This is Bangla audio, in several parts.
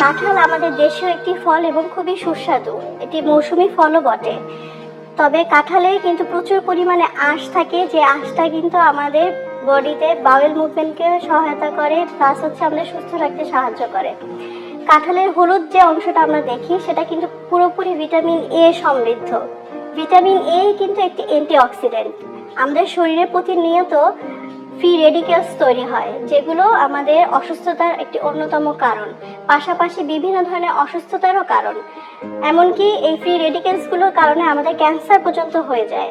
কাঁঠাল আমাদের দেশীয় একটি ফল এবং খুবই সুস্বাদু। এটি মৌসুমী ফলও বটে। তবে কাঁঠালে কিন্তু প্রচুর পরিমাণে আঁশ থাকে। যে আঁশটা কিন্তু আমাদের বডিতে বাউল মুভমেন্টকে সহায়তা করে প্লাস হচ্ছে আমাদের সুস্থ রাখতে সাহায্য করে। কাঁঠালের হলুদ যে অংশটা আমরা দেখি, সেটা কিন্তু পুরোপুরি ভিটামিন এ সমৃদ্ধ। ভিটামিন এ কিন্তু একটি অ্যান্টিঅক্সিডেন্ট আমাদের শরীরে প্রতিনিয়ত ফ্রি রেডিকেলস তৈরি হয়, যেগুলো আমাদের অসুস্থতার একটি অন্যতম কারণ। পাশাপাশি বিভিন্ন ধরনের অসুস্থতারও কারণ। এমনকি এই ফ্রি রেডিকেলসগুলোর কারণে আমাদের ক্যান্সার পর্যন্ত হয়ে যায়।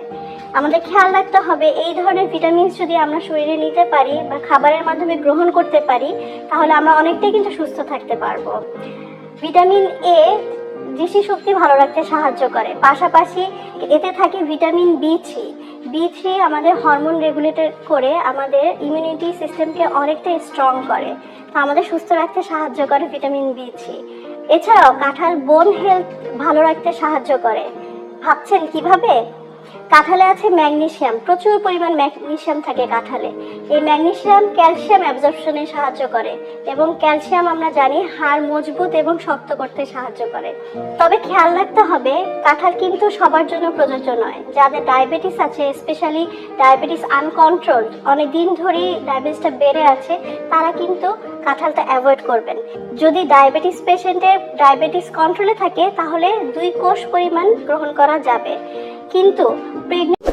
আমাদের খেয়াল রাখতে হবে, এই ধরনের ভিটামিনস যদি আমরা শরীরে নিতে পারি বা খাবারের মাধ্যমে গ্রহণ করতে পারি, তাহলে আমরা অনেকটাই কিন্তু সুস্থ থাকতে পারব। ভিটামিন এ দৃষ্টি শক্তি ভালো রাখতে সাহায্য করে। পাশাপাশি এতে থাকে vitamin B three. B three আমাদের হরমোন রেগুলেটেড করে আমাদের ইমিউনিটি সিস্টেমকে অনেকটা স্ট্রং করে। তো আমাদের সুস্থ রাখতে সাহায্য করে ভিটামিন বি থ্রি এছাড়াও কাঁঠাল বোন হেলথ ভালো রাখতে সাহায্য করে। ভাবছেন কীভাবে? কাঁঠালে আছে ম্যাগনেসিয়াম প্রচুর পরিমাণ ম্যাগনেশিয়াম থাকে কাঁঠালে। এই ম্যাগনেসিয়াম ক্যালসিয়াম অ্যাবজর্পশনে সাহায্য করে এবং ক্যালসিয়াম আমরা জানি হাড় মজবুত এবং শক্ত করতে সাহায্য করে। তবে খেয়াল রাখতে হবে, কাঁঠাল কিন্তু সবার জন্য প্রযোজ্য নয়। যাদের ডায়াবেটিস আছে স্পেশালি ডায়াবেটিস আনকন্ট্রোলড অনেক দিন ধরেই ডায়াবেটিসটা বেড়ে আছে, তারা কিন্তু কাঁঠালটা অ্যাভয়েড করবেন। যদি ডায়াবেটিস পেশেন্টের ডায়াবেটিস কন্ট্রোলে থাকে, তাহলে দুই কোষ পরিমাণ গ্রহণ করা যাবে। কিন্তু প্রেগনেন্ট